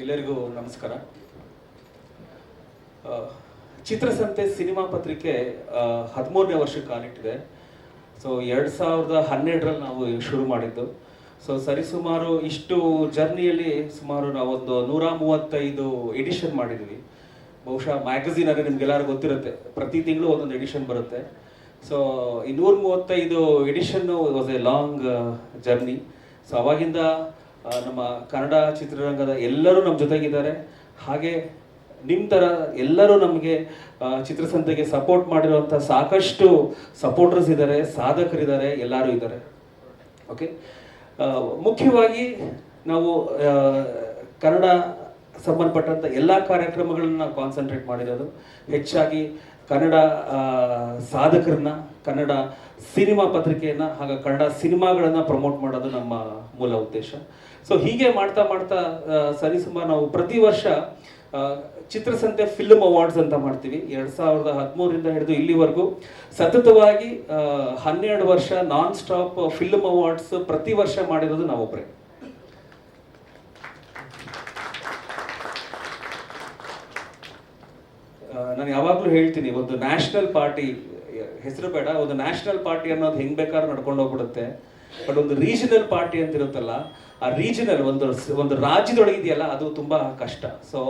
ಎಲ್ಲರಿಗೂ ನಮಸ್ಕಾರ. ಚಿತ್ರಸಂತೆ ಸಿನಿಮಾ ಪತ್ರಿಕೆ ಹದಿಮೂರನೇ ವರ್ಷ ಕಾಲಿಟ್ಟಿದೆ. ಸೊ, ಎರಡು ಸಾವಿರದ ಹನ್ನೆರಡರಲ್ಲಿ ನಾವು ಶುರು ಮಾಡಿದ್ದು. ಸೊ, ಸರಿಸುಮಾರು ಇಷ್ಟು ಜರ್ನಿಯಲ್ಲಿ ಸುಮಾರು ನಾವೊಂದು ನೂರ ಮೂವತ್ತೈದು ಎಡಿಷನ್ ಮಾಡಿದ್ವಿ. ಬಹುಶಃ ಮ್ಯಾಗಝೀನ್ ಅಂದರೆ ನಿಮ್ಗೆಲ್ಲರೂ ಗೊತ್ತಿರುತ್ತೆ. ಪ್ರತಿ ತಿಂಗಳು ಒಂದೊಂದು ಎಡಿಷನ್ ಬರುತ್ತೆ. ಸೊ ಈ ನೂರ ಮೂವತ್ತೈದು edition was a long journey. So, ಅವಾಗಿಂದ ನಮ್ಮ ಕನ್ನಡ ಚಿತ್ರರಂಗದ ಎಲ್ಲರೂ ನಮ್ಮ ಜೊತೆಗಿದ್ದಾರೆ. ಹಾಗೆ ನಿಮ್ಮ ಥರ ಎಲ್ಲರೂ ನಮಗೆ ಚಿತ್ರಸಂತೆಗೆ ಸಪೋರ್ಟ್ ಮಾಡಿರುವಂಥ ಸಾಕಷ್ಟು ಸಪೋರ್ಟರ್ಸ್ ಇದ್ದಾರೆ, ಸಾಧಕರಿದ್ದಾರೆ, ಎಲ್ಲರೂ ಇದ್ದಾರೆ. ಓಕೆ ಮುಖ್ಯವಾಗಿ ನಾವು ಕನ್ನಡ ಸಂಬಂಧಪಟ್ಟಂಥ ಎಲ್ಲ ಕಾರ್ಯಕ್ರಮಗಳನ್ನ ನಾವು ಕಾನ್ಸಂಟ್ರೇಟ್ ಮಾಡಿರೋದು. ಹೆಚ್ಚಾಗಿ ಕನ್ನಡ ಸಾಧಕರನ್ನ, ಕನ್ನಡ ಸಿನಿಮಾ ಪತ್ರಿಕೆಯನ್ನು, ಹಾಗೂ ಕನ್ನಡ ಸಿನಿಮಾಗಳನ್ನು ಪ್ರಮೋಟ್ ಮಾಡೋದು ನಮ್ಮ ಮೂಲ ಉದ್ದೇಶ. ಸೊ ಹೀಗೆ ಮಾಡ್ತಾ ಮಾಡ್ತಾ ಸರಿಸುಮಾರು ನಾವು ಪ್ರತಿ ವರ್ಷ ಚಿತ್ರಸಂತೆ ಫಿಲ್ಮ್ ಅವಾರ್ಡ್ಸ್ ಅಂತ ಮಾಡ್ತೀವಿ. ಎರಡ್ ಸಾವಿರದ ಹದಿಮೂರರಿಂದ ಹಿಡಿದು ಇಲ್ಲಿವರೆಗೂ. ಸತತವಾಗಿ ಹನ್ನೆರಡು ವರ್ಷ ನಾನ್ ಸ್ಟಾಪ್ ಫಿಲ್ಮ್ ಅವಾರ್ಡ್ಸ್ ಪ್ರತಿ ವರ್ಷ ಮಾಡಿರೋದು ನಾವೊಬ್ಬರೇ ನಾನು ಯಾವಾಗಲೂ ಹೇಳ್ತೀನಿ, ಒಂದು ನ್ಯಾಷನಲ್ ಪಾರ್ಟಿ ಹೆಸರು ಬೇಡ, ಒಂದು ನ್ಯಾಷನಲ್ ಪಾರ್ಟಿ ಅನ್ನೋದು ಹೆಂಗ್ ಬೇಕಾದ್ರೂ ನಡ್ಕೊಂಡು ಹೋಗ್ಬಿಡುತ್ತೆ. ಬಟ್ ಒಂದು ರೀಜನಲ್ ಪಾರ್ಟಿ ಅಂತ ಇರುತ್ತಲ್ಲ ಆ ರೀಜನಲ್ ಒಂದು ಒಂದು ರಾಜ್ಯದೊಳಗೆ ಇದೆಯಲ್ಲ, ಅದು ತುಂಬಾ ಕಷ್ಟ. ಸೊ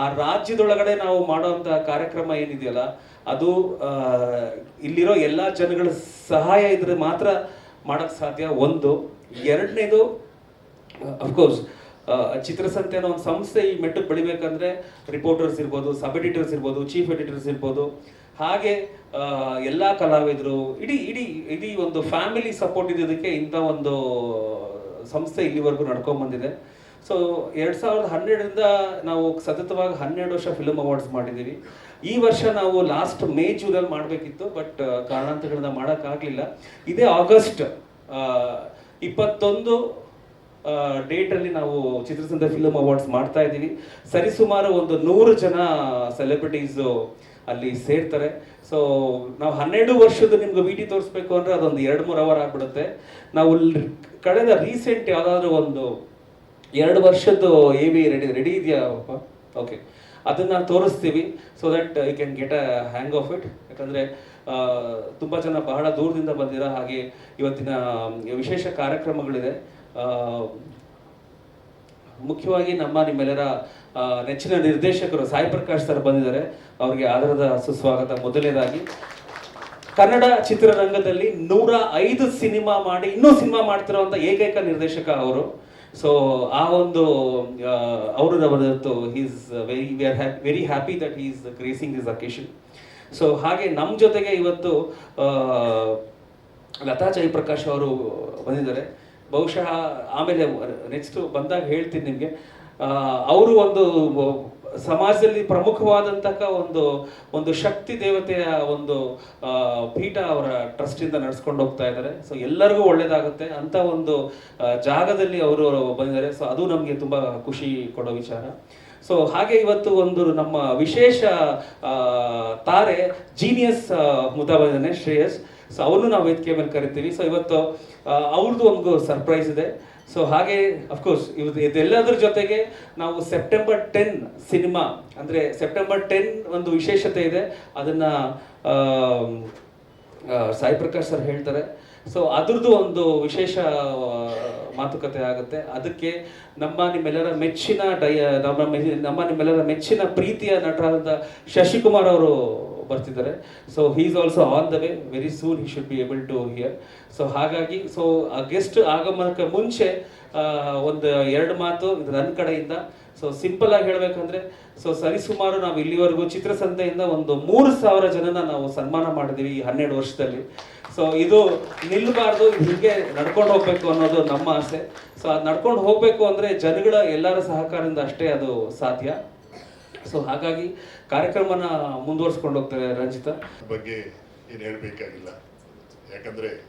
ಆ ರಾಜ್ಯದೊಳಗಡೆ ನಾವು ಮಾಡುವಂತ ಕಾರ್ಯಕ್ರಮ ಏನಿದೆಯಲ್ಲ, ಅದು ಇಲ್ಲಿರೋ ಎಲ್ಲ ಜನಗಳ ಸಹಾಯ ಇದ್ರೆ ಮಾತ್ರ ಮಾಡಕ್ ಸಾಧ್ಯ. ಒಂದು, ಎರಡನೇದು ಅಫ್ಕೋರ್ಸ್ ಚಿತ್ರಸಂತೆ ಅನ್ನೋ ಒಂದು ಸಂಸ್ಥೆ ಈ ಮೆಟ್ಟಕ್ಕೆ ಬೆಳಿಬೇಕಂದ್ರೆ ರಿಪೋರ್ಟರ್ಸ್ ಇರ್ಬೋದು ಸಬ್ ಎಡಿಟರ್ಸ್ ಇರ್ಬೋದು ಚೀಫ್ ಎಡಿಟರ್ಸ್ ಇರ್ಬೋದು. ಹಾಗೆ ಎಲ್ಲ ಎಲ್ಲಾ ಕಲಾವಿದರು, ಇಡೀ ಇಡೀ ಇಡೀ ಒಂದು ಫ್ಯಾಮಿಲಿ ಸಪೋರ್ಟ್ ಇದ್ದಕ್ಕೆ ಇಂಥ ಒಂದು ಸಂಸ್ಥೆ ಇಲ್ಲಿವರೆಗೂ ನಡ್ಕೊಂಡ್ ಬಂದಿದೆ ಸೊ ಎರಡು ಸಾವಿರದ ಹನ್ನೆರಡರಿಂದ ನಾವು ಸತತವಾಗಿ ಹನ್ನೆರಡು ವರ್ಷ ಫಿಲ್ಮ್ ಅವಾರ್ಡ್ಸ್ ಮಾಡಿದ್ದೀವಿ. ಈ ವರ್ಷ ನಾವು ಲಾಸ್ಟ್ ಮೇ ಜೂನಲ್ಲಿ ಮಾಡಬೇಕಿತ್ತು ಬಟ್ ಕಾರಣಾಂತರಗಳಿಂದ ಮಾಡೋಕ್ಕಾಗಲಿಲ್ಲ. ಇದೇ ಆಗಸ್ಟ್ ಇಪ್ಪತ್ತೊಂದು ಡೇಟ್ ಅಲ್ಲಿ ನಾವು ಚಿತ್ರಸಂಧ ಫಿಲ್ಮ್ ಅವಾರ್ಡ್ಸ್ ಮಾಡ್ತಾ ಇದ್ದೀವಿ. ಸರಿಸುಮಾರು ಒಂದು ನೂರು ಜನ ಸೆಲೆಬ್ರಿಟೀಸ್ ಅಲ್ಲಿ ಸೇರ್ತಾರೆ. ಸೊ ನಾವು ಹನ್ನೆರಡು ವರ್ಷದ ನಿಮ್ಗೆ ವಿಟಿ ತೋರಿಸ್ಬೇಕು ಅಂದ್ರೆ ಅದೊಂದು ಎರಡು ಮೂರು ಅವರ್ ಆಗ್ಬಿಡುತ್ತೆ. ನಾವು ಕಳೆದ ರೀಸೆಂಟ್ ಯಾವುದಾದ್ರೂ ಒಂದು ಎರಡು ವರ್ಷದ್ದು ಎ ವಿ ರೆಡಿ ರೆಡಿ ಇದೆಯಾ ಓಕೆ ಅದನ್ನ ತೋರಿಸ್ತೀವಿ. So that I can get a hang of it ಯಾಕಂದ್ರೆ ತುಂಬ ಜನ ಬಹಳ ದೂರದಿಂದ ಬಂದಿರೋ. ಹಾಗೆ ಇವತ್ತಿನ ವಿಶೇಷ ಕಾರ್ಯಕ್ರಮಗಳಿದೆ. ಮುಖ್ಯವಾಗಿ ನಮ್ಮ ನಿಮ್ಮೆಲ್ಲರ ನೆಚ್ಚಿನ ನಿರ್ದೇಶಕರು ಸಾಯಿ ಪ್ರಕಾಶ್ ಸರ್ ಬಂದಿದ್ದಾರೆ. ಅವರಿಗೆ ಆಧಾರದ ಸುಸ್ವಾಗತ. ಮೊದಲನೇದಾಗಿ, ಕನ್ನಡ ಚಿತ್ರರಂಗದಲ್ಲಿ ನೂರ ಐದು ಸಿನಿಮಾ ಮಾಡಿ, ಇನ್ನೂ ಸಿನಿಮಾ ಮಾಡ್ತಿರುವಂತ ಏಕೈಕ ನಿರ್ದೇಶಕ ಅವರು. ಸೊ ಆ ಒಂದು ಅವರು ಅವರದ್ದು is very we are very happy that is gracing this occasion so ಹಾಗೆ ನಮ್ಮ ಜೊತೆಗೆ ಇವತ್ತು ಲತಾ ಜಯಪ್ರಕಾಶ್ ಅವರು ಬಂದಿದ್ದಾರೆ. ಬಹುಶಃ ಆಮೇಲೆ ನೆಕ್ಸ್ಟ್ ಬಂದಾಗ ಹೇಳ್ತೀನಿ ನಿಮಗೆ. ಅವರು ಒಂದು ಸಮಾಜದಲ್ಲಿ ಪ್ರಮುಖವಾದಂತಹ ಒಂದು ಒಂದು ಶಕ್ತಿ ದೇವತೆಯ ಒಂದು ಪೀಠ ಅವರ ಟ್ರಸ್ಟ್ ಇಂದ ನಡ್ಸ್ಕೊಂಡು ಹೋಗ್ತಾ ಇದ್ದಾರೆ. ಸೊ ಎಲ್ಲರಿಗೂ ಒಳ್ಳೇದಾಗುತ್ತೆ. ಅಂತ ಒಂದು ಜಾಗದಲ್ಲಿ ಅವರು ಬಂದಿದ್ದಾರೆ. ಸೊ ಅದು ನಮಗೆ ತುಂಬಾ ಖುಷಿ ಕೊಡೋ ವಿಚಾರ. ಸೊ ಹಾಗೆ ಇವತ್ತು ಒಂದು ನಮ್ಮ ವಿಶೇಷ ತಾರೆ ಜೀನಿಯಸ್ ಮುದ್ದ ಬಂದಿದ್ದಾನೆ ಶ್ರೇಯಸ್. ಸೊ ಅವನು ನಾವು ವೇದಿಕೆ ಮೇಲೆ ಕರಿತೀವಿ. ಸೊ ಇವತ್ತು ಅವ್ರದ್ದು ಒಂದು ಸರ್ಪ್ರೈಸ್ ಇದೆ. ಸೊ ಹಾಗೆ ಅಫ್ಕೋರ್ಸ್ ಇವತ್ತು ಇದೆಲ್ಲದ್ರ ಜೊತೆಗೆ ನಾವು ಸೆಪ್ಟೆಂಬರ್ ಟೆನ್ ಸಿನಿಮಾ ಅಂದರೆ ಸೆಪ್ಟೆಂಬರ್ ಟೆನ್ ಒಂದು ವಿಶೇಷತೆ ಇದೆ. ಅದನ್ನು ಸಾಯಿ ಪ್ರಕಾಶ್ ಸರ್ ಹೇಳ್ತಾರೆ. ಸೊ ಅದ್ರದ್ದು ಒಂದು ವಿಶೇಷ ಮಾತುಕತೆ ಆಗುತ್ತೆ. ಅದಕ್ಕೆ ನಮ್ಮ ನಿಮ್ಮೆಲ್ಲರ ಮೆಚ್ಚಿನ ಡೈ, ನಮ್ಮ ನಮ್ಮ ನಿಮ್ಮೆಲ್ಲರ ಮೆಚ್ಚಿನ ಪ್ರೀತಿಯ ನಟರಾದಂಥ ಶಶಿಕುಮಾರ್ ಅವರು ಬರ್ತಿದ್ದಾರೆ. So he is also on the way very soon he should be able to here so ಹಾಗಾಗಿ ಸೊ ಆ ಗೆಸ್ಟ್ ಆಗಮನಕ್ಕೆ ಮುಂಚೆ ಒಂದು ಎರಡು ಮಾತು ಇದು ನನ್ನ ಕಡೆಯಿಂದ. ಸೊ ಸಿಂಪಲ್ ಆಗಿ ಹೇಳಬೇಕಂದ್ರೆ ಸೊ ಸರಿಸುಮಾರು ನಾವು ಇಲ್ಲಿವರೆಗೂ ಚಿತ್ರಸಂತೆಯಿಂದ ಒಂದು ಮೂರು ಸಾವಿರ ಜನನ ನಾವು ಸನ್ಮಾನ ಮಾಡಿದ್ದೀವಿ ಈ ಹನ್ನೆರಡು ವರ್ಷದಲ್ಲಿ. ಸೊ ಇದು ನಿಲ್ಲಬಾರ್ದು ಹೀಗೆ ನಡ್ಕೊಂಡು ಹೋಗ್ಬೇಕು ಅನ್ನೋದು ನಮ್ಮ ಆಸೆ. ಸೊ ಅದು ನಡ್ಕೊಂಡು ಹೋಗ್ಬೇಕು ಅಂದ್ರೆ ಜನಗಳ ಎಲ್ಲರ ಸಹಕಾರದಿಂದ ಅಷ್ಟೇ ಅದು ಸಾಧ್ಯ. ಸೊ ಹಾಗಾಗಿ ಕಾರ್ಯಕ್ರಮನ ಮುಂದುವರ್ಸ್ಕೊಂಡು ಹೋಗ್ತಾರೆ ರಂಜಿತಾ. ಬಗ್ಗೆ ಏನು ಹೇಳಬೇಕಾಗಿಲ್ಲ. ಯಾಕಂದ್ರೆ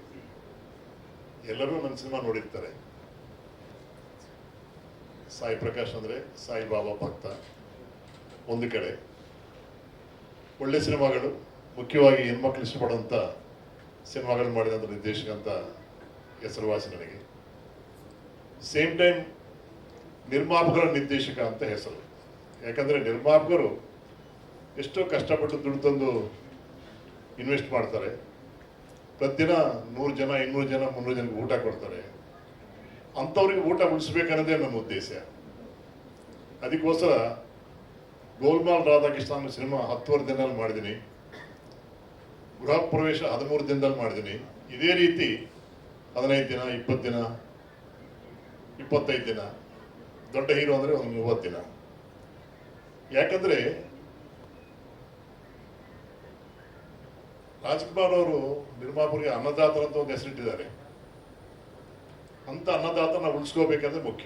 ಎಲ್ಲರೂ ನನ್ನ ಸಿನಿಮಾ ನೋಡಿರ್ತಾರೆ. ಸಾಯಿ ಪ್ರಕಾಶ್ ಅಂದ್ರೆ ಸಾಯಿ ಬಾಬಾ ಭಕ್ತ. ಒಂದು ಕಡೆ. ಒಳ್ಳೆ ಸಿನಿಮಾಗಳು, ಮುಖ್ಯವಾಗಿ ಹೆಣ್ಮಕ್ಳು ಇಷ್ಟಪಡುವಂಥ ಸಿನಿಮಾಗಳು ಮಾಡಿದಂಥ ನಿರ್ದೇಶಕ ಅಂತ ಹೆಸರುವಾಸಿ ನನಗೆ. ಸೇಮ್ ಟೈಮ್ ನಿರ್ಮಾಪಕರ ನಿರ್ದೇಶಕ ಅಂತ ಹೆಸರು. ಯಾಕಂದರೆ ನಿರ್ಮಾಪಕರು ಎಷ್ಟೋ ಕಷ್ಟಪಟ್ಟು ದುಡ್ಡು ತಂದು ಇನ್ವೆಸ್ಟ್ ಮಾಡ್ತಾರೆ. ಪ್ರತಿದಿನ ನೂರು ಜನ, ಇನ್ನೂರು ಜನ, ಮುನ್ನೂರು ಜನಕ್ಕೆ ಊಟ ಕೊಡ್ತಾರೆ. ಅಂಥವ್ರಿಗೆ ಊಟ ಉಳಿಸ್ಬೇಕನ್ನೋದೇ ನಮ್ಮ ಉದ್ದೇಶ. ಅದಕ್ಕೋಸ್ಕರ ಗೋಲ್ಮಾಲ್ ರಾಧಾಕೃಷ್ಣ ಅನ್ನೋ ಸಿನಿಮಾ ಹತ್ತುವರೆ ದಿನದಲ್ಲಿ ಮಾಡಿದ್ದೀನಿ. ಗೃಹ ಪ್ರವೇಶ ಹದಿಮೂರು ದಿನದಲ್ಲಿ ಮಾಡಿದ್ದೀನಿ. ಇದೇ ರೀತಿ ಹದಿನೈದು ದಿನ, ಇಪ್ಪತ್ತು ದಿನ, ಇಪ್ಪತ್ತೈದು ದಿನ. ದೊಡ್ಡ ಹೀರೋ ಅಂದರೆ ಒಂದು ಮೂವತ್ತು ದಿನ. ಯಾಕಂದರೆ ರಾಜ್ಕುಮಾರ್ ಅವರು ನಿರ್ಮಾಪುರಿಗೆ ಅನ್ನದಾತರ ಅಂತ ಒಂದು ಹೆಸರಿಟ್ಟಿದ್ದಾರೆ. ಅಂತ ಅನ್ನದಾತನ ಉಳಿಸ್ಕೋಬೇಕಂದ್ರೆ ಮುಖ್ಯ.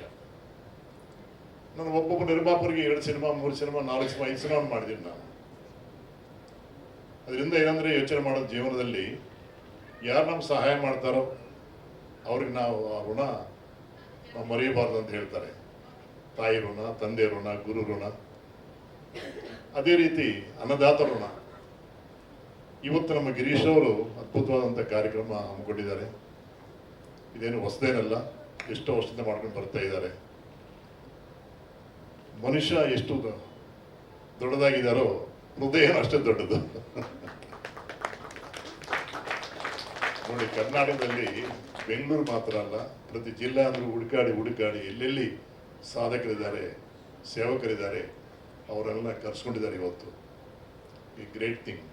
ನಾನು ಒಬ್ಬೊಬ್ಬ ನಿರ್ಮಾಪುರಿಗೆ ಎರಡು ಸಿನಿಮಾ, ಮೂರು ಸಿನಿಮಾ, ನಾಲ್ಕು ಸಿನಿಮಾ, ಐದು ಸಿನಿಮಾ ಮಾಡಿದ್ದೀನಿ ನಾನು. ಅದರಿಂದ ಏನಂದ್ರೆ ಯೋಚನೆ ಮಾಡೋದು ಜೀವನದಲ್ಲಿ ಯಾರು ನಮ್ಗೆ ಸಹಾಯ ಮಾಡ್ತಾರೋ ಅವ್ರಿಗೆ ನಾವು ಆ ಋಣ ನಾವು ಮರೆಯಬಾರ್ದು ಅಂತ ಹೇಳ್ತಾರೆ. ತಾಯಿ ಋಣ, ತಂದೆ ಋಣ, ಗುರು ಋಣ. ಅದೇ ರೀತಿ ಅನ್ನದಾತ ಋಣ ಇವತ್ತು ನಮ್ಮ ಗಿರೀಶ್ ಅವರು ಅದ್ಭುತವಾದಂಥ ಕಾರ್ಯಕ್ರಮ ಹಮ್ಮಿಕೊಂಡಿದ್ದಾರೆ. ಇದೇನು ಹೊಸದೇನಲ್ಲ, ಎಷ್ಟೋ ವರ್ಷದಿಂದ ಮಾಡ್ಕೊಂಡು ಬರ್ತಾ ಇದ್ದಾರೆ. ಮನುಷ್ಯ ಎಷ್ಟು ದೊಡ್ಡದಾಗಿದ್ದಾರೋ, ಹೃದಯ ಅಷ್ಟೇ ದೊಡ್ಡದು. ನೋಡಿ, ಕರ್ನಾಟಕದಲ್ಲಿ ಬೆಂಗಳೂರು ಮಾತ್ರ ಅಲ್ಲ, ಪ್ರತಿ ಜಿಲ್ಲೆ ಅಂದರೂ ಹುಡುಕಾಡಿ ಹುಡುಕಾಡಿ ಎಲ್ಲೆಲ್ಲಿ ಸಾಧಕರಿದ್ದಾರೆ, ಸೇವಕರಿದ್ದಾರೆ ಅವರೆಲ್ಲ ಕರ್ಸ್ಕೊಂಡಿದ್ದಾರೆ ಇವತ್ತು. ಈ ಗ್ರೇಟ್ ಥಿಂಗ್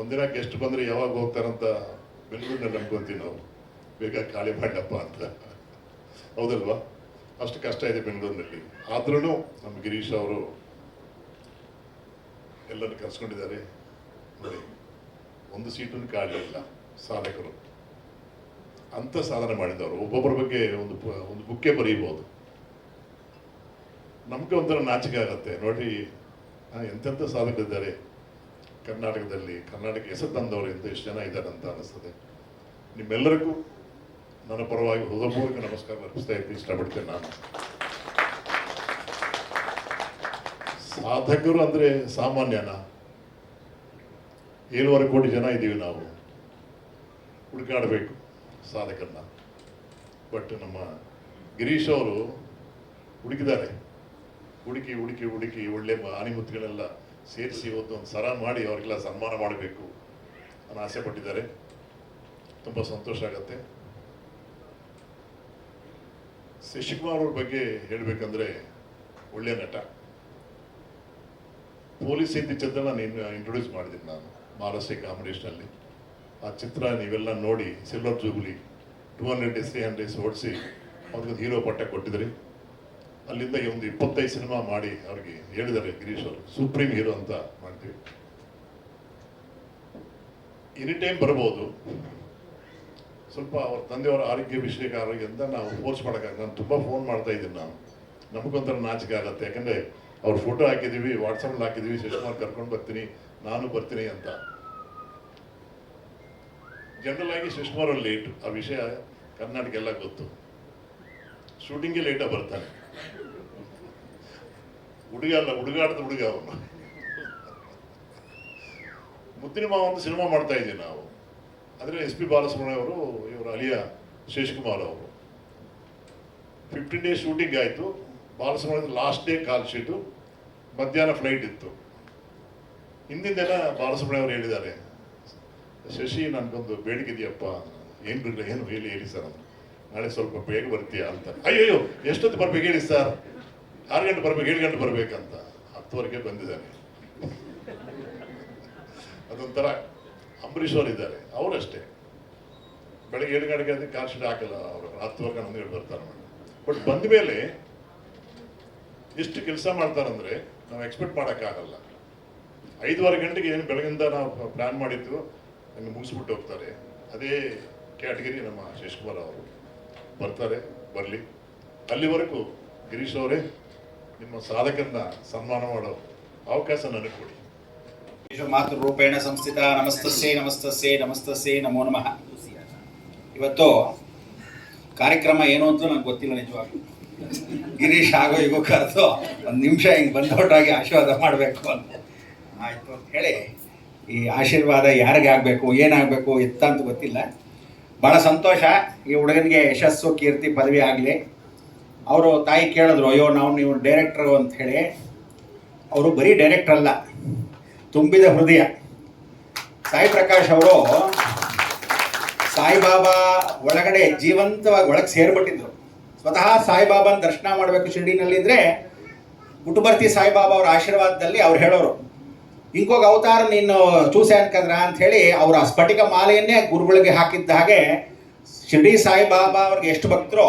ಒಂದಿನ ಗೆಸ್ಟ್ ಬಂದರೆ ಯಾವಾಗ ಹೋಗ್ತಾರಂತ ಬೆಂಗಳೂರಿನಲ್ಲಿ ಅನ್ಕೊಂತೀವಿ ನಾವು. ಬೇಗ ಖಾಲಿ ಮಾಡಪ್ಪ ಅಂತ. ಹೌದಲ್ವಾ? ಅಷ್ಟು ಕಷ್ಟ ಇದೆ ಬೆಂಗಳೂರಿನಲ್ಲಿ. ಆದ್ರೂ ನಮ್ಮ ಗಿರೀಶ್ ಅವರು ಎಲ್ಲರೂ ಕರ್ಸ್ಕೊಂಡಿದ್ದಾರೆ. ನೋಡಿ, ಒಂದು ಸೀಟನ್ನು ಖಾಲಿ ಇಲ್ಲ, ಸಾಧಕರು. ಅಂತ ಸಾಧನೆ ಮಾಡಿದವರು. ಒಬ್ಬೊಬ್ಬರ ಬಗ್ಗೆ ಒಂದು ಒಂದು ಬುಕ್ಕೆ ಬರೀಬೋದು. ನಮಗೆ ಒಂಥರ ನಾಚಿಕೆ ಆಗುತ್ತೆ. ನೋಡಿ ಎಂತೆಂಥ ಸಾಧಕರಿದ್ದಾರೆ. ಕರ್ನಾಟಕದಲ್ಲಿ, ಕರ್ನಾಟಕ ಹೆಸರು ತಂದವರು ಎಂತ ಎಷ್ಟು ಜನ ಇದ್ದಾರೆ ಅಂತ ಅನ್ನಿಸ್ತದೆ ನಿಮ್ಮೆಲ್ಲರಿಗೂ ನನ್ನ ಪರವಾಗಿ ಹೃದಯಪೂರ್ವಕ ನಮಸ್ಕಾರ ಅರ್ಪಿಸ್ತಾ ಇದ್ದೀನಿ ಇಷ್ಟಪಡ್ತೇನೆ ನಾನು. ಸಾಧಕರು ಅಂದರೆ ಸಾಮಾನ್ಯನ. ಏಳುವರೆ ಕೋಟಿ ಜನ ಇದ್ದೀವಿ ನಾವು. ಹುಡುಕಾಡಬೇಕು ಸಾಧಕರನ್ನ. ಬಟ್ ನಮ್ಮ ಗಿರೀಶ್ ಅವರು ಹುಡುಕಿದ್ದಾರೆ. ಹುಡುಕಿ ಹುಡುಕಿ ಹುಡುಕಿ ಒಳ್ಳೆ ಆನಿಮುತ್ತುಗಳೆಲ್ಲ ಸೇರಿಸಿ ಇವತ್ತು ಒಂದು ಸರ ಮಾಡಿ ಅವ್ರಿಗೆಲ್ಲ ಸನ್ಮಾನ ಮಾಡಬೇಕು ಅನ್ನೋ ಆಸೆ ಪಟ್ಟಿದ್ದಾರೆ. ತುಂಬ ಸಂತೋಷ ಆಗತ್ತೆ. ಶಶಿಕುಮಾರ್ ಅವ್ರ ಬಗ್ಗೆ ಹೇಳಬೇಕಂದ್ರೆ ಒಳ್ಳೆ ನಟ. ಪೊಲೀಸ್ ಇತ್ತೀಚೆಲ್ಲ ನಾನು ಇಂಟ್ರೊಡ್ಯೂಸ್ ಮಾಡಿದ್ದೀನಿ ನಾನು, ಮಾರಸೆ ಕಾಂಬಿನೇಷನಲ್ಲಿ ಆ ಚಿತ್ರ ನೀವೆಲ್ಲ ನೋಡಿ, silver jubilee two hundred days three hundred days ಓಡಿಸಿ ಅವ್ರಿಗೊಂದು ಹೀರೋ ಪಟ್ಟ ಕೊಟ್ಟಿದ್ರಿ. ಅಲ್ಲಿಂದ ಒಂದು ಇಪ್ಪತ್ತೈದು ಸಿನಿಮಾ ಮಾಡಿ ಅವ್ರಿಗೆ ಹೇಳಿದ್ದಾರೆ ಗಿರೀಶ್ ಅವರು. ಸುಪ್ರೀಂ ಹೀರೋ ಅಂತ ಮಾಡ್ತೀವಿ. ಎನಿ ಟೈಮ್ ಬರ್ಬೋದು. ಸ್ವಲ್ಪ ಅವ್ರ ತಂದೆಯವರ ಆರೋಗ್ಯ ವಿಷಯಕ ಆರೋಗ್ಯ ಅಂತ ನಾವು ಫೋರ್ಸ್ ಮಾಡೋಕ್ಕಾಗ ನಾನು ತುಂಬ ಫೋನ್ ಮಾಡ್ತಾ ಇದ್ದೀನಿ ನಾನು. ನಮಗೊಂಥರ ನಾಚಿಕೆ ಆಗುತ್ತೆ. ಯಾಕಂದರೆ ಅವ್ರ ಫೋಟೋ ಹಾಕಿದ್ದೀವಿ ವಾಟ್ಸಪ್ಪಲ್ಲಿ ಹಾಕಿದ್ದೀವಿ ಶಶಿಕುಮಾರ್ ಕರ್ಕೊಂಡು ಬರ್ತೀನಿ, ನಾನು ಬರ್ತೀನಿ ಅಂತ. ಜನರಲ್ ಆಗಿ ಶಶಿಕುಮಾರ್ ಲೇಟ್ ಆ ವಿಷಯ ಕರ್ನಾಟಕ ಎಲ್ಲ ಗೊತ್ತು. ಶೂಟಿಂಗ್ಗೆ ಲೇಟಾಗಿ ಬರ್ತಾನೆ. ಹುಡುಗ ಅಲ್ಲ ಹುಡುಗಾಟದ ಹುಡುಗ ಅವನು. ಮುದ್ದಿನ ಮಾವ ಒಂದು ಸಿನಿಮಾ ಮಾಡ್ತಾ ಇದ್ದೀವಿ ನಾವು. ಅಂದರೆ ಎಸ್ ಪಿ ಬಾಲಸುಬ್ರಹ್ಮಣ್ಯ ಅವರು, ಇವರು ಅಲಿಯ ಶೇಷ್ಕುಮಾರ್ ಅವರು. ಫಿಫ್ಟೀನ್ ಡೇಸ್ ಶೂಟಿಂಗ್ ಆಯಿತು. ಬಾಲಸುಬ್ರಹ್ಮಣ್ಯದ ಲಾಸ್ಟ್ ಡೇ ಕಾಲ್ ಶೀಟು ಮಧ್ಯಾಹ್ನ ಫ್ಲೈಟ್ ಇತ್ತು. ದಿನ ಬಾಲಸುಬ್ರಹ್ಮಣ್ಯ ಅವರು ಹೇಳಿದ್ದಾರೆ, ಶಶಿ, ನನಗೊಂದು ಬೇಡಿಕೆ ಇದೆಯಪ್ಪ. ಏನು ಬಿಡಲಿಲ್ಲ ಏನು ಹೇಳಿ ಹೇಳಿ ಸರ್ ಅಂತ ನಾಳೆ ಸ್ವಲ್ಪ ಬೇಗ ಬರ್ತೀಯಾ ಅಂತ. ಅಯ್ಯೋ ಎಷ್ಟೊತ್ತು ಬರ್ಬೇಕು ಹೇಳಿ ಸರ್? ಆರು ಗಂಟೆ ಬರ್ಬೇಕು, ಏಳು ಗಂಟೆ ಬರ್ಬೇಕಂತ. ಹತ್ತುವರೆಗೆ ಬಂದಿದ್ದಾನೆ. ಅದೊಂಥರ ಅಂಬರೀಷ್ ಅವರು ಇದ್ದಾರೆ. ಅವರಷ್ಟೇ. ಬೆಳಗ್ಗೆ ಏಳು ಗಂಟೆಗೆ ಅದಕ್ಕೆ ಕಾರ್ ಶೀಟ್ ಹಾಕಲ್ಲ ಅವರು. ಹತ್ತುವರೆಗೆ ಹೇಳಿ ಬರ್ತಾರೆ ಬಟ್ ಬಂದ ಮೇಲೆ ಎಷ್ಟು ಕೆಲಸ ಮಾಡ್ತಾರಂದ್ರೆ ನಾವು ಎಕ್ಸ್ಪೆಕ್ಟ್ ಮಾಡೋಕ್ಕಾಗಲ್ಲ. ಐದುವರೆ ಗಂಟೆಗೆ ಏನು ಬೆಳಗಿಂದ ನಾವು ಪ್ಲಾನ್ ಮಾಡಿದ್ದು ಹಂಗೆ ಮುಗಿಸ್ಬಿಟ್ಟು ಹೋಗ್ತಾರೆ. ಅದೇ ಕ್ಯಾಟಗರಿ ನಮ್ಮ ಶಶಿಕುಮಾರ್ ಅವರು. ಬರ್ತಾರೆ ಬರಲಿ. ಅಲ್ಲಿವರೆಗೂ ಗಿರೀಶ್ ಅವರೇ, ನಿಮ್ಮ ಸಾಧಕರನ್ನ ಸನ್ಮಾನ ಮಾಡೋ ಅವಕಾಶ ನನಗೆ ಕೊಡಿ. ಮಾತೃರೂಪೇಣ ಸಂಸ್ಥಿತ. ನಮಸ್ತಸ್ಸೇ ನಮಸ್ತಸ್ಸೇ ನಮಸ್ತಸ್ಸೇ ನಮೋ ನಮಃ. ಇವತ್ತು ಕಾರ್ಯಕ್ರಮ ಏನು ಅಂತ ನನಗೆ ಗೊತ್ತಿಲ್ಲ ನಿಜವಾಗ್ಲೂ. ಗಿರೀಶ್ ಆಗೋ ಈಗೋ ಕರೆದು ಒಂದು ನಿಮಿಷ ಹಿಂಗೆ ಬಂದೋಟಾಗಿ ಆಶೀರ್ವಾದ ಮಾಡಬೇಕು ಅಂತ. ಆಯಿತು ಅಂತ ಹೇಳಿ, ಈ ಆಶೀರ್ವಾದ ಯಾರಿಗೆ ಆಗಬೇಕು ಏನಾಗಬೇಕು, ಎತ್ತ ಅಂತ ಗೊತ್ತಿಲ್ಲ. ಭಾಳ ಸಂತೋಷ ಈ ಹುಡುಗನಿಗೆ ಯಶಸ್ಸು, ಕೀರ್ತಿ, ಪದವಿ ಆಗಲಿ. ಅವರು ತಾಯಿ ಕೇಳಿದ್ರು, ಅಯ್ಯೋ, ನಾವು ನೀವು ಡೈರೆಕ್ಟ್ರು ಅಂತ ಹೇಳಿ. ಅವರು ಬರೀ ಡೈರೆಕ್ಟ್ರ್ ಅಲ್ಲ, ತುಂಬಿದ ಹೃದಯ. ಸಾಯಿ ಪ್ರಕಾಶ್ ಅವರು ಸಾಯಿಬಾಬಾ ಒಳಗಡೆ ಜೀವಂತವಾಗಿ ಒಳಗೆ ಸೇರ್ಬಿಟ್ಟಿದ್ರು. ಸ್ವತಃ ಸಾಯಿಬಾಬಾನ ದರ್ಶನ ಮಾಡಬೇಕು ಶಿರ್ಡಿನಲ್ಲಿ ಅಂದರೆ ಗುಟುಬರ್ತಿ ಸಾಯಿಬಾಬಾ ಅವರ ಆಶೀರ್ವಾದದಲ್ಲಿ ಅವ್ರು ಹೇಳೋರು. ಇಂಕೋಗ ಅವತಾರ ನೀನು ಚೂಸೆ ಅನ್ಕಂದ್ರ ಅಂತ ಹೇಳಿ ಅವರ ಸ್ಫಟಿಕ ಮಾಲೆಯನ್ನೇ ಗುರುಗಳಿಗೆ ಹಾಕಿದ್ದ ಹಾಗೆ ಶಿರ್ಡಿ ಸಾಯಿಬಾಬಾ ಅವ್ರಿಗೆ ಎಷ್ಟು ಭಕ್ತರೋ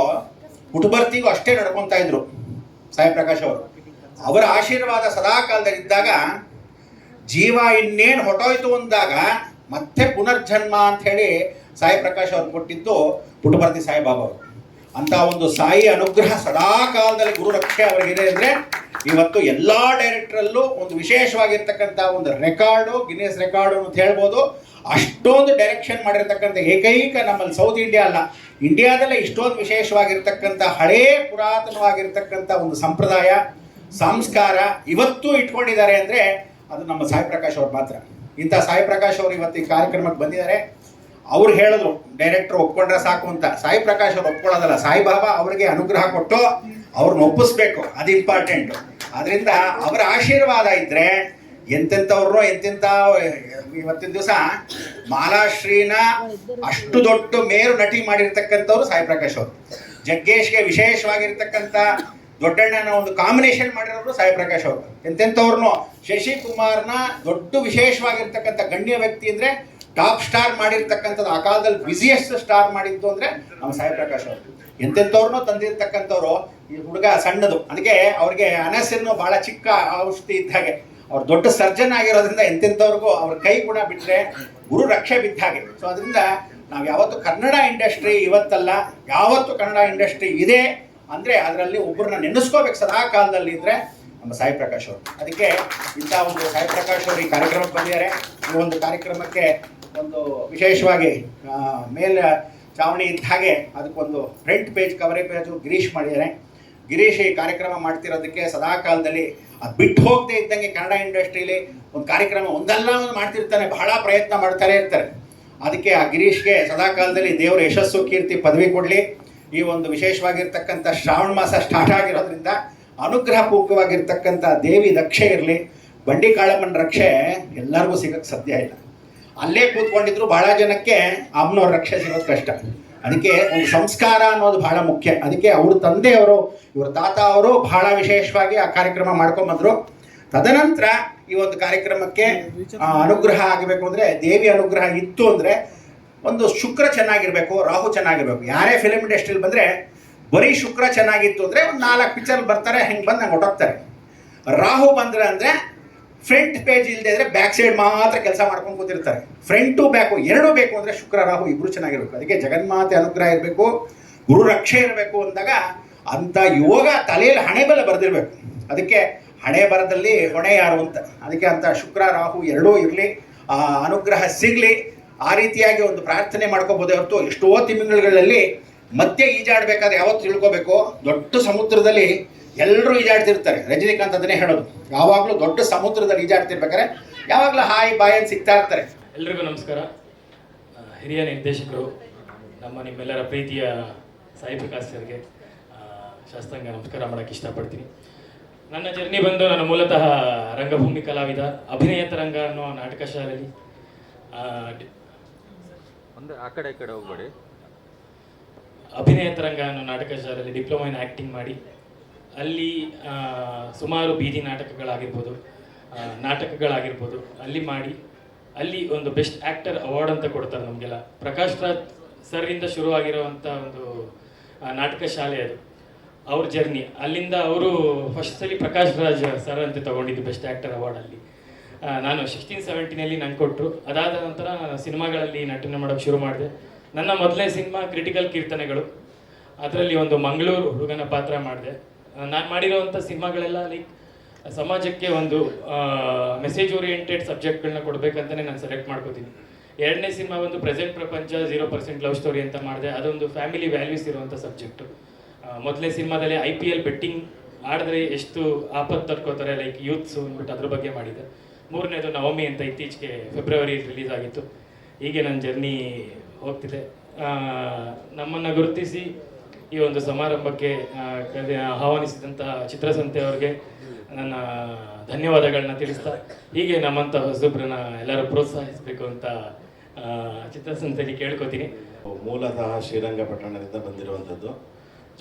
ಹುಟುಬರ್ತಿಗೂ ಅಷ್ಟೇ ನಡ್ಕೊತಾ ಇದ್ರು ಸಾಯಿ ಪ್ರಕಾಶ್ ಅವರು. ಅವರ ಆಶೀರ್ವಾದ ಸದಾ ಕಾಲದಲ್ಲಿ ಇದ್ದಾಗ ಜೀವ ಇನ್ನೇನು ಹೊಟ್ಟೋಯ್ತು ಅಂದಾಗ ಮತ್ತೆ ಪುನರ್ಜನ್ಮ ಅಂತ ಹೇಳಿ ಸಾಯಿ ಪ್ರಕಾಶ್ ಅವ್ರು ಕೊಟ್ಟಿದ್ದು ಪುಟಭರ್ತಿ ಸಾಯಿಬಾಬಾ ಅವರು. ಅಂತ ಒಂದು ಸಾಯಿ ಅನುಗ್ರಹ ಸದಾ ಕಾಲದಲ್ಲಿ ಗುರು ರಕ್ಷೆ ಅವರಿಗಿದೆ ಅಂದರೆ ಇವತ್ತು ಎಲ್ಲ ಡೈರೆಕ್ಟ್ರಲ್ಲೂ ಒಂದು ವಿಶೇಷವಾಗಿರ್ತಕ್ಕಂಥ ಒಂದು ರೆಕಾರ್ಡು ಗಿನ್ನೆಸ್ ರೆಕಾರ್ಡು ಅಂತ ಹೇಳ್ಬೋದು. ಅಷ್ಟೊಂದು ಡೈರೆಕ್ಷನ್ ಮಾಡಿರ್ತಕ್ಕಂಥ ಏಕೈಕ ನಮ್ಮಲ್ಲಿ ಸೌತ್ ಇಂಡಿಯಾ ಅಲ್ಲ. ಇಂಡಿಯಾದಲ್ಲೇ ಇಷ್ಟೊಂದು ವಿಶೇಷವಾಗಿರ್ತಕ್ಕಂಥ ಹಳೇ ಪುರಾತನವಾಗಿರ್ತಕ್ಕಂಥ ಒಂದು ಸಂಪ್ರದಾಯ, ಸಂಸ್ಕಾರ ಇವತ್ತು ಇಟ್ಕೊಂಡಿದ್ದಾರೆ ಅಂದರೆ ಅದು ನಮ್ಮ ಸಾಯಿ ಪ್ರಕಾಶ್ ಅವ್ರು ಮಾತ್ರ. ಇಂಥ ಸಾಯಿ ಪ್ರಕಾಶ್ ಅವರು ಇವತ್ತು ಈ ಕಾರ್ಯಕ್ರಮಕ್ಕೆ ಬಂದಿದ್ದಾರೆ. ಅವ್ರು ಹೇಳಿದ್ರು ಡೈರೆಕ್ಟರ್ ಒಪ್ಕೊಂಡ್ರೆ ಸಾಕು ಅಂತ. ಸಾಯಿ ಪ್ರಕಾಶ್ ಅವ್ರು ಒಪ್ಕೊಳ್ಳೋದಲ್ಲ, ಸಾಯಿಬಾಬಾ ಅವರಿಗೆ ಅನುಗ್ರಹ ಕೊಟ್ಟು ಅವ್ರನ್ನ ಒಪ್ಪಿಸ್ಬೇಕು. ಅದು ಇಂಪಾರ್ಟೆಂಟ್ ಅದರಿಂದ ಅವರ ಆಶೀರ್ವಾದ ಇದ್ದರೆ ಎಂತೆಂಥವ್ರು ಎಂತೆಂಥ, ಇವತ್ತಿನ ದಿವಸ ಮಾಲಾಶ್ರೀನ ಅಷ್ಟು ದೊಡ್ಡ ಮೇರು ನಟಿ ಮಾಡಿರ್ತಕ್ಕಂಥವ್ರು ಸಾಯಿ ಪ್ರಕಾಶ್ ಅವರು. ಜಗ್ಗೇಶ್ಗೆ ವಿಶೇಷವಾಗಿರ್ತಕ್ಕಂಥ ದೊಡ್ಡಣ್ಣನ ಒಂದು ಕಾಂಬಿನೇಷನ್ ಮಾಡಿರೋರು ಸಾಯಿ ಪ್ರಕಾಶ್ ಅವರು. ಎಂತೆಂಥವ್ರನ್ನು ಶಶಿ ಕುಮಾರ್ನ ದೊಡ್ಡ ವಿಶೇಷವಾಗಿರ್ತಕ್ಕಂಥ ಗಣ್ಯ ವ್ಯಕ್ತಿ ಅಂದರೆ ಟಾಪ್ ಸ್ಟಾರ್ ಮಾಡಿರ್ತಕ್ಕಂಥದ್ದು, ಆ ಕಾಲದಲ್ಲಿ ಬಿಸಿಯೆಸ್ಟ್ ಸ್ಟಾರ್ ಮಾಡಿದ್ದು ಅಂದರೆ ನಮ್ಮ ಸಾಯಿ ಪ್ರಕಾಶ್ ಅವರು. ಎಂತೆಂಥವ್ರನ್ನೂ ತಂದಿರ್ತಕ್ಕಂಥವ್ರು ಈ ಹುಡುಗ ಸಣ್ಣದು. ಅದಕ್ಕೆ ಅವ್ರಿಗೆ ಅನಸನ್ನು ಭಾಳ ಚಿಕ್ಕ ಔಷಧಿ ಇದ್ದ ಹಾಗೆ. ಅವ್ರು ದೊಡ್ಡ ಸರ್ಜನ್ ಆಗಿರೋದ್ರಿಂದ ಎಂತೆಂಥವ್ರಿಗೂ ಅವ್ರ ಕೈ ಕೂಡ ಬಿಟ್ಟರೆ ಗುರು ರಕ್ಷೆ ಬಿದ್ದ ಹಾಗೆ. ಸೊ ಅದರಿಂದ ನಾವು ಯಾವತ್ತು ಕನ್ನಡ ಇಂಡಸ್ಟ್ರಿ ಇವತ್ತಲ್ಲ, ಯಾವತ್ತು ಕನ್ನಡ ಇಂಡಸ್ಟ್ರಿ ಇದೆ ಅಂದರೆ ಅದರಲ್ಲಿ ಒಬ್ಬರನ್ನ ನೆನೆಸ್ಕೋಬೇಕು ಸದಾ ಕಾಲದಲ್ಲಿ ಇದ್ದರೆ ನಮ್ಮ ಸಾಯಿ ಪ್ರಕಾಶ್ ಅವರು. ಅದಕ್ಕೆ ಇಂಥ ಒಂದು ಸಾಯಿ ಪ್ರಕಾಶ್ ಅವರು ಈ ಕಾರ್ಯಕ್ರಮಕ್ಕೆ ಬಂದಿದ್ದಾರೆ. ಈ ಒಂದು ಕಾರ್ಯಕ್ರಮಕ್ಕೆ ಒಂದು ವಿಶೇಷವಾಗಿ ಮೇಲೆ ಚಾವಣಿ ಇದ್ದ ಹಾಗೆ ಅದಕ್ಕೊಂದು front page coverage page Girish ಮಾಡಿದ್ದಾರೆ. ಗಿರೀಶ್ ಈ ಕಾರ್ಯಕ್ರಮ ಮಾಡ್ತಿರೋದಕ್ಕೆ ಸದಾ ಕಾಲದಲ್ಲಿ ಅದು ಬಿಟ್ಟು ಹೋಗದೆ ಇದ್ದಂಗೆ ಕನ್ನಡ ಇಂಡಸ್ಟ್ರೀಲಿ ಒಂದು ಕಾರ್ಯಕ್ರಮ ಒಂದಲ್ಲ ಒಂದು ಮಾಡ್ತಿರ್ತಾನೆ, ಬಹಳ ಪ್ರಯತ್ನ ಮಾಡ್ತಾನೆ ಇರ್ತಾರೆ. ಅದಕ್ಕೆ ಆ ಗಿರೀಶ್ಗೆ ಸದಾ ಕಾಲದಲ್ಲಿ ದೇವರ ಯಶಸ್ಸು, ಕೀರ್ತಿ, ಪದವಿ ಕೊಡಲಿ. ಈ ಒಂದು ವಿಶೇಷವಾಗಿರ್ತಕ್ಕಂಥ ಶ್ರಾವಣ ಮಾಸ ಸ್ಟಾರ್ಟ್ ಆಗಿರೋದ್ರಿಂದ ಅನುಗ್ರಹ ಪೂರ್ವವಾಗಿರ್ತಕ್ಕಂಥ ದೇವಿ ರಕ್ಷೆ ಇರಲಿ. ಬಂಡಿ ಕಾಳಮ್ಮನ ರಕ್ಷೆ ಎಲ್ಲರಿಗೂ ಸಿಗಕ್ಕೆ ಸಾಧ್ಯ ಇಲ್ಲ. ಅಲ್ಲೇ ಕೂತ್ಕೊಂಡಿದ್ರು ಬಹಳ ಜನಕ್ಕೆ ಅಮ್ಮನವ್ರ ರಕ್ಷೆ ಸಿಗೋದು ಕಷ್ಟ. ಅದಕ್ಕೆ ಒಂದು ಸಂಸ್ಕಾರ ಅನ್ನೋದು ಬಹಳ ಮುಖ್ಯ. ಅದಕ್ಕೆ ಅವ್ರ ತಂದೆಯವರು, ಇವ್ರ ತಾತ ಅವರು ಬಹಳ ವಿಶೇಷವಾಗಿ ಆ ಕಾರ್ಯಕ್ರಮ ಮಾಡ್ಕೊಂಬಂದ್ರು ತದನಂತರ ಈ ಒಂದು ಕಾರ್ಯಕ್ರಮಕ್ಕೆ ಅನುಗ್ರಹ ಆಗಬೇಕು ಅಂದರೆ, ದೇವಿ ಅನುಗ್ರಹ ಇತ್ತು ಅಂದರೆ, ಒಂದು ಶುಕ್ರ ಚೆನ್ನಾಗಿರಬೇಕು, ರಾಹು ಚೆನ್ನಾಗಿರ್ಬೇಕು. ಯಾರೇ ಫಿಲಿಮ್ ಇಂಡಸ್ಟ್ರಿಲಿ ಬಂದರೆ, ಬರೀ ಶುಕ್ರ ಚೆನ್ನಾಗಿತ್ತು ಅಂದರೆ, ಒಂದು ನಾಲ್ಕು ಪಿಕ್ಚರ್ ಬರ್ತಾರೆ, ಹೆಂಗೆ ಬಂದು ನಂಗೆ ಹೊಟ್ಟೋಗ್ತಾರೆ ರಾಹು ಬಂದ್ರೆ ಅಂದರೆ ಫ್ರಂಟ್ ಪೇಜ್ ಇಲ್ಲದೆ ಇದ್ರೆ ಬ್ಯಾಕ್ ಸೈಡ್ ಮಾತ್ರ ಕೆಲಸ ಮಾಡ್ಕೊಂಡು ಕೂತಿರ್ತಾರೆ. ಫ್ರಂಟು ಬ್ಯಾಕು, ಎರಡೂ ಬೇಕು ಅಂದರೆ ಶುಕ್ರ, ರಾಹು ಇಬ್ಬರು ಚೆನ್ನಾಗಿರ್ಬೇಕು. ಅದಕ್ಕೆ ಜಗನ್ಮಾತೆ ಅನುಗ್ರಹ ಇರಬೇಕು, ಗುರು ರಕ್ಷೆ ಇರಬೇಕು ಅಂದಾಗ ಅಂಥ ಯೋಗ ತಲೆಯಲ್ಲಿ ಹಣೆ ಬಲ ಬರೆದಿರ್ಬೇಕು. ಅದಕ್ಕೆ ಹಣೆ ಬರದಲ್ಲಿ ಹೊಣೆ ಯಾರು ಅಂತ. ಅದಕ್ಕೆ ಅಂತ ಶುಕ್ರ, ರಾಹು ಎರಡೂ ಇರಲಿ, ಆ ಅನುಗ್ರಹ ಸಿಗಲಿ. ಆ ರೀತಿಯಾಗಿ ಒಂದು ಪ್ರಾರ್ಥನೆ ಮಾಡ್ಕೋಬೋದೇ ಹೊರತು ಎಷ್ಟೋ ತಿಂಗಳುಗಳಲ್ಲಿ ಮತ್ತೆ ಈಜಾಡಬೇಕಾದ್ರೆ ಯಾವತ್ತು ತಿಳ್ಕೋಬೇಕು? ದೊಡ್ಡ ಸಮುದ್ರದಲ್ಲಿ ಎಲ್ಲರೂ ಈಜಾಡ್ತಿರ್ತಾರೆ. ರಜನಿಕಾಂತ್ ಅದನ್ನೇ ಹೇಳೋದು. ಯಾವಾಗಲೂ ದೊಡ್ಡ ಸಮುದ್ರದಲ್ಲಿ ಈಜಾಡ್ತಿರ್ಬೇಕಾದ್ರೆ ಯಾವಾಗಲೂ ಹಾಯ್ ಬಾಯ್ ಅಂತ ಸಿಗ್ತಾ ಇರ್ತಾರೆ. ಎಲ್ರಿಗೂ ನಮಸ್ಕಾರ. ಹಿರಿಯ ನಿರ್ದೇಶಕರು ನಮ್ಮ ನಿಮ್ಮೆಲ್ಲರ ಪ್ರೀತಿಯ ಸಾಯಿ ಪ್ರಕಾಶ್ ಸರ್ಗೆ ಶಾಸ್ತ್ರಾಂಗ ನಮಸ್ಕಾರ ಮಾಡೋಕ್ಕೆ ಇಷ್ಟಪಡ್ತೀನಿ. ನನ್ನ ಜರ್ನಿ ಬಂದು ನಾನು ಮೂಲತಃ ರಂಗಭೂಮಿ ಕಲಾವಿದ ಅಭಿನಯ ತರಂಗ ಅನ್ನೋ ನಾಟಕ ಶಾಲೆಯಲ್ಲಿ. ಒಂದು ಆ ಕಡೆ ಈ ಕಡೆ ಹೋಗ್ಬೇಡಿ. ಅಭಿನಯ ತರಂಗ ಅನ್ನೋ ನಾಟಕ ಶಾಲೆಯಲ್ಲಿ ಡಿಪ್ಲೊಮಾ ಇನ್ ಆ್ಯಕ್ಟಿಂಗ್ ಮಾಡಿ. ಅಲ್ಲಿ ಸುಮಾರು ಬೀದಿ ನಾಟಕಗಳಾಗಿರ್ಬೋದು ನಾಟಕಗಳಾಗಿರ್ಬೋದು, ಅಲ್ಲಿ ಮಾಡಿ, ಅಲ್ಲಿ ಒಂದು ಬೆಸ್ಟ್ ಆ್ಯಕ್ಟರ್ ಅವಾರ್ಡ್ ಅಂತ ಕೊಡ್ತಾರೆ ನಮಗೆಲ್ಲ. ಪ್ರಕಾಶ್ ರಾಜ್ ಸರ್ರಿಂದ ಶುರುವಾಗಿರುವಂಥ ಒಂದು ನಾಟಕ ಶಾಲೆ ಅದು, ಅವ್ರ ಜರ್ನಿ. ಅಲ್ಲಿಂದ ಅವರು ಫಸ್ಟ್ ಸಲ ಪ್ರಕಾಶ್ ರಾಜ್ ಸರ್ ಅಂತ ತೊಗೊಂಡಿದ್ದು ಬೆಸ್ಟ್ ಆ್ಯಕ್ಟರ್ ಅವಾರ್ಡಲ್ಲಿ ನಾನು ಸಿಕ್ಸ್ಟೀನ್ ಸೆವೆಂಟಿನಲ್ಲಿ ನಂಗೆ ಕೊಟ್ಟರು ಅದಾದ ನಂತರ ಸಿನಿಮಾಗಳಲ್ಲಿ ನಟನೆ ಮಾಡೋಕ್ಕೆ ಶುರು ಮಾಡಿದೆ. ನನ್ನ ಮೊದಲನೇ ಸಿನಿಮಾ ಕ್ರಿಟಿಕಲ್ ಕೀರ್ತನೆಗಳು. ಅದರಲ್ಲಿ ಒಂದು ಮಂಗಳೂರು ಹುಡುಗನ ಪಾತ್ರ ಮಾಡಿದೆ. ನಾನು ಮಾಡಿರೋವಂಥ ಸಿನಿಮಾಗಳೆಲ್ಲ ಲೈಕ್ ಸಮಾಜಕ್ಕೆ ಒಂದು ಮೆಸೇಜ್ ಓರಿಯೆಂಟೆಡ್ ಸಬ್ಜೆಕ್ಟ್ಗಳನ್ನ ಕೊಡಬೇಕಂತಲೇ ನಾನು ಸೆಲೆಕ್ಟ್ ಮಾಡ್ಕೋತೀನಿ. ಎರಡನೇ ಸಿನಿಮಾ ಒಂದು ಪ್ರೆಸೆಂಟ್ ಪ್ರಪಂಚ ಜೀರೋ ಪರ್ಸೆಂಟ್ ಲವ್ ಸ್ಟೋರಿ ಅಂತ ಮಾಡಿದೆ. ಅದೊಂದು ಫ್ಯಾಮಿಲಿ ವ್ಯಾಲ್ಯೂಸ್ ಇರುವಂಥ ಸಬ್ಜೆಕ್ಟು ಮೊದಲನೇ ಸಿನಿಮಾದಲ್ಲಿ ಐ ಪಿ ಎಲ್ ಬೆಟ್ಟಿಂಗ್ ಆಡಿದ್ರೆ ಎಷ್ಟು ಆಪತ್ತು ತಡ್ಕೋತಾರೆ ಲೈಕ್ ಯೂತ್ಸ್ ಅಂದ್ಬಿಟ್ಟು ಅದ್ರ ಬಗ್ಗೆ ಮಾಡಿದೆ. ಮೂರನೇದು ನವಮಿ ಅಂತ ಇತ್ತೀಚೆಗೆ ಫೆಬ್ರವರಿ ರಿಲೀಸ್ ಆಗಿತ್ತು. ಹೀಗೆ ನನ್ನ ಜರ್ನಿ ಹೋಗ್ತಿದೆ. ನಮ್ಮನ್ನು ಗುರುತಿಸಿ ಈ ಒಂದು ಸಮಾರಂಭಕ್ಕೆ ಆಹ್ವಾನಿಸಿದಂತಹ ಚಿತ್ರಸಂತೆ ಅವರಿಗೆ ನನ್ನ ಧನ್ಯವಾದಗಳನ್ನ ತಿಳಿಸ್ತಾ, ಹೀಗೆ ನಮ್ಮಂಥ ಹೊಸಬ್ರನ್ನ ಎಲ್ಲರೂ ಪ್ರೋತ್ಸಾಹಿಸಬೇಕು ಅಂತ ಚಿತ್ರಸಂತೆಯಲ್ಲಿ ಕೇಳ್ಕೊತೀನಿ. ಮೂಲತಃ ಶ್ರೀರಂಗಪಟ್ಟಣದಿಂದ ಬಂದಿರುವಂಥದ್ದು.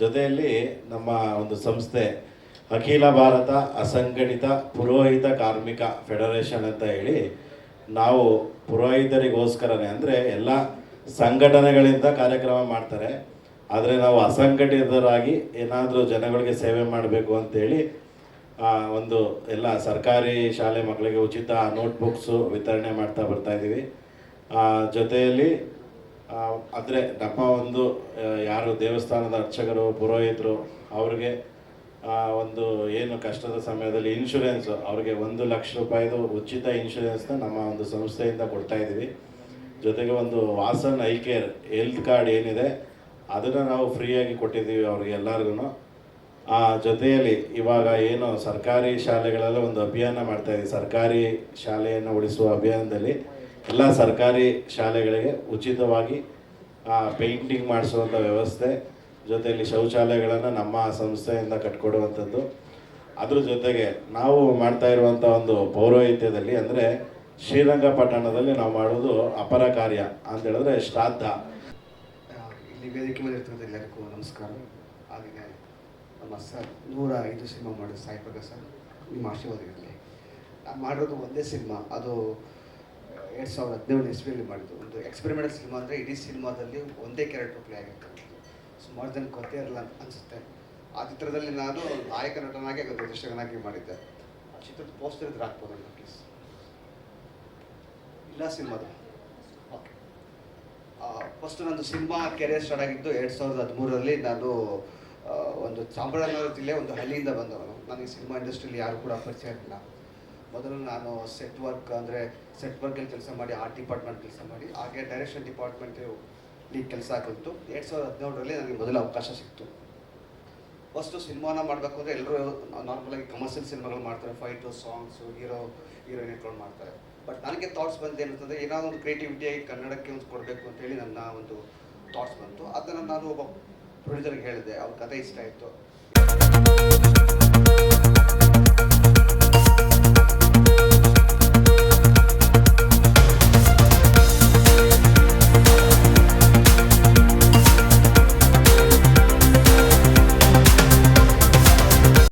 ಜೊತೆಯಲ್ಲಿ ನಮ್ಮ ಒಂದು ಸಂಸ್ಥೆ ಅಖಿಲ ಭಾರತ ಅಸಂಘಟಿತ ಪುರೋಹಿತ ಕಾರ್ಮಿಕ ಫೆಡರೇಷನ್ ಅಂತ ಹೇಳಿ, ನಾವು ಪುರೋಹಿತರಿಗೋಸ್ಕರನೇ ಅಂದರೆ ಎಲ್ಲ ಸಂಘಟನೆಗಳಿಂದ ಕಾರ್ಯಕ್ರಮ ಮಾಡ್ತಾರೆ. ಆದರೆ ನಾವು ಅಸಂಘಟಿತರಾಗಿ ಏನಾದರೂ ಜನಗಳಿಗೆ ಸೇವೆ ಮಾಡಬೇಕು ಅಂತೇಳಿ ಒಂದು ಎಲ್ಲ ಸರ್ಕಾರಿ ಶಾಲೆ ಮಕ್ಕಳಿಗೆ ಉಚಿತ ನೋಟ್ಬುಕ್ಸು ವಿತರಣೆ ಮಾಡ್ತಾ ಬರ್ತಾ ಇದ್ದೀವಿ. ಆ, ಜೊತೆಯಲ್ಲಿ ಅಂದರೆ ನಮ್ಮ ಒಂದು ಯಾರು ದೇವಸ್ಥಾನದ ಅರ್ಚಕರು ಪುರೋಹಿತರು ಅವ್ರಿಗೆ ಒಂದು ಏನು ಕಷ್ಟದ ಸಮಯದಲ್ಲಿ ಇನ್ಶೂರೆನ್ಸು ಅವ್ರಿಗೆ ಒಂದು ಲಕ್ಷ ರೂಪಾಯಿದು ಉಚಿತ ಇನ್ಶೂರೆನ್ಸ್ನ ನಮ್ಮ ಒಂದು ಸಂಸ್ಥೆಯಿಂದ ಕೊಡ್ತಾ ಇದ್ದೀವಿ. ಜೊತೆಗೆ ಒಂದು Vasan eye care health card ಏನಿದೆ ಅದನ್ನು ನಾವು ಫ್ರೀಯಾಗಿ ಕೊಟ್ಟಿದ್ದೀವಿ ಅವ್ರಿಗೆ ಎಲ್ಲರಿಗೂ ಆ ಜೊತೆಯಲ್ಲಿ ಇವಾಗ ಏನು ಸರ್ಕಾರಿ ಶಾಲೆಗಳೆಲ್ಲ ಒಂದು ಅಭಿಯಾನ ಮಾಡ್ತಾ ಇದ್ದೀವಿ. ಸರ್ಕಾರಿ ಶಾಲೆಯನ್ನು ಉಳಿಸುವ ಅಭಿಯಾನದಲ್ಲಿ ಎಲ್ಲ ಸರ್ಕಾರಿ ಶಾಲೆಗಳಿಗೆ ಉಚಿತವಾಗಿ ಪೇಂಟಿಂಗ್ ಮಾಡಿಸುವಂಥ ವ್ಯವಸ್ಥೆ, ಜೊತೆಯಲ್ಲಿ ಶೌಚಾಲಯಗಳನ್ನು ನಮ್ಮ ಸಂಸ್ಥೆಯಿಂದ ಕಟ್ಕೊಡುವಂಥದ್ದು. ಅದ್ರ ಜೊತೆಗೆ ನಾವು ಮಾಡ್ತಾ ಇರುವಂಥ ಒಂದು ಪೌರೋಹಿತ್ಯದಲ್ಲಿ ಅಂದರೆ ಶ್ರೀರಂಗಪಟ್ಟಣದಲ್ಲಿ ನಾವು ಮಾಡೋದು ಅಪರ ಕಾರ್ಯ ಅಂತ ಹೇಳಿದ್ರೆ ಶ್ರಾದ್ದ. ಇಲ್ಲಿ ವೇದಿಕೆ ಮೇಲೆ ಇರ್ತಕ್ಕಂಥ ಎಲ್ಲರಿಗೂ ನಮಸ್ಕಾರ. ಹಾಗೆಯೇ ನಮ್ಮ ಸರ್ ನೂರ ಐದು ಸಿನಿಮಾ ಮಾಡಿದ ಸಾಯಿ ಪ್ರಕಾಶ್ ಸರ್, ನಿಮ್ಮ ಆಶೀರ್ವಾದ ಇರಲಿ. ನಾನು ಮಾಡಿರೋದು ಒಂದೇ ಸಿನಿಮಾ, ಅದು ಎರಡು ಸಾವಿರದ ಹದಿನೇಳನೇ ಇಸ್ವಿಯಲ್ಲಿ ಮಾಡಿದ್ದು. ಒಂದು ಎಕ್ಸ್ಪೆರಿಮೆಂಟಲ್ ಸಿನಿಮಾ ಅಂದರೆ ಇಡೀ ಸಿನಿಮಾದಲ್ಲಿ ಒಂದೇ ಕ್ಯಾರೆಕ್ಟರ್ ಪ್ಲೇ ಆಗಿರ್ತಕ್ಕಂಥದ್ದು. ಸುಮಾರು ಜನ ಗೊತ್ತೇ ಇರಲ್ಲ ಅನಿಸುತ್ತೆ. ಆ ಚಿತ್ರದಲ್ಲಿ ನಾನು ನಾಯಕ ನಟನಾಗಿ ದರ್ಶಕನಾಗಿ ಮಾಡಿದ್ದೆ. ಆ ಚಿತ್ರದ ಪೋಸ್ಟರ್ ಇದ್ರೆ ಹಾಕ್ಬೋದಲ್ಲ ಪ್ಲೀಸ್ ಇಲ್ಲ ಸಿನಿಮಾದ ಫಸ್ಟ್ ನಂದು ಸಿನಿಮಾ ಕೆರಿಯರ್ ಸ್ಟಾರ್ಟ್ ಆಗಿದ್ದು ಎರಡು ಸಾವಿರದ ಹದಿಮೂರರಲ್ಲಿ ನಾನು ಒಂದು ಚಾಮರಾಜನಗರ ಜಿಲ್ಲೆ ಒಂದು ಹಳ್ಳಿಯಿಂದ ಬಂದವನು. ನನಗೆ ಸಿನಿಮಾ ಇಂಡಸ್ಟ್ರಿಯಲ್ಲಿ ಯಾರು ಕೂಡ ಪರಿಚಯ ಇರಲಿಲ್ಲ ಮೊದಲು ನಾನು ಸೆಟ್ ವರ್ಕ್ ಅಂದರೆ ಸೆಟ್ ವರ್ಕಲ್ಲಿ ಕೆಲಸ ಮಾಡಿ ಆರ್ಟ್ ಡಿಪಾರ್ಟ್ಮೆಂಟ್ ಕೆಲಸ ಮಾಡಿ, ಹಾಗೆ ಡೈರೆಕ್ಷನ್ ಡಿಪಾರ್ಟ್ಮೆಂಟಲ್ಲಿ ಕೆಲಸ ಆಗಿತ್ತು ಎರಡು ಸಾವಿರದ ಹದಿನೇಳರಲ್ಲಿ ನನಗೆ ಮೊದಲ ಅವಕಾಶ ಸಿಕ್ತು. ಫಸ್ಟು ಸಿನಿಮಾನ ಮಾಡಬೇಕು ಅಂದರೆ ಎಲ್ಲರೂ ನಾರ್ಮಲಾಗಿ ಕಮರ್ಷಿಯಲ್ ಸಿನಿಮಾಗಳು ಮಾಡ್ತಾರೆ. ಫೈಟು ಸಾಂಗ್ಸು ಹೀರೋ ಹೀರೋಯಿನ್ ಇಟ್ಕೊಂಡು ಮಾಡ್ತಾರೆ. ಬಟ್ ನನಗೆ ಥಾಟ್ಸ್ ಬಂದು ಏನಿರ್ತದೆ ಏನಾದರೂ ಒಂದು ಕ್ರಿಯೇಟಿವಿಟಿಯಾಗಿ ಕನ್ನಡಕ್ಕೆ ಒಂದು ಕೊಡಬೇಕು ಅಂತೇಳಿ ನನ್ನ ಒಂದು ಥಾಟ್ಸ್ ಬಂತು. ಅದನ್ನು ನಾನು ಒಬ್ಬ ಪ್ರೊಡ್ಯೂಸರ್ಗೆ ಹೇಳಿದೆ. ಅವ್ರ ಕತೆ ಇಷ್ಟ ಆಯಿತು.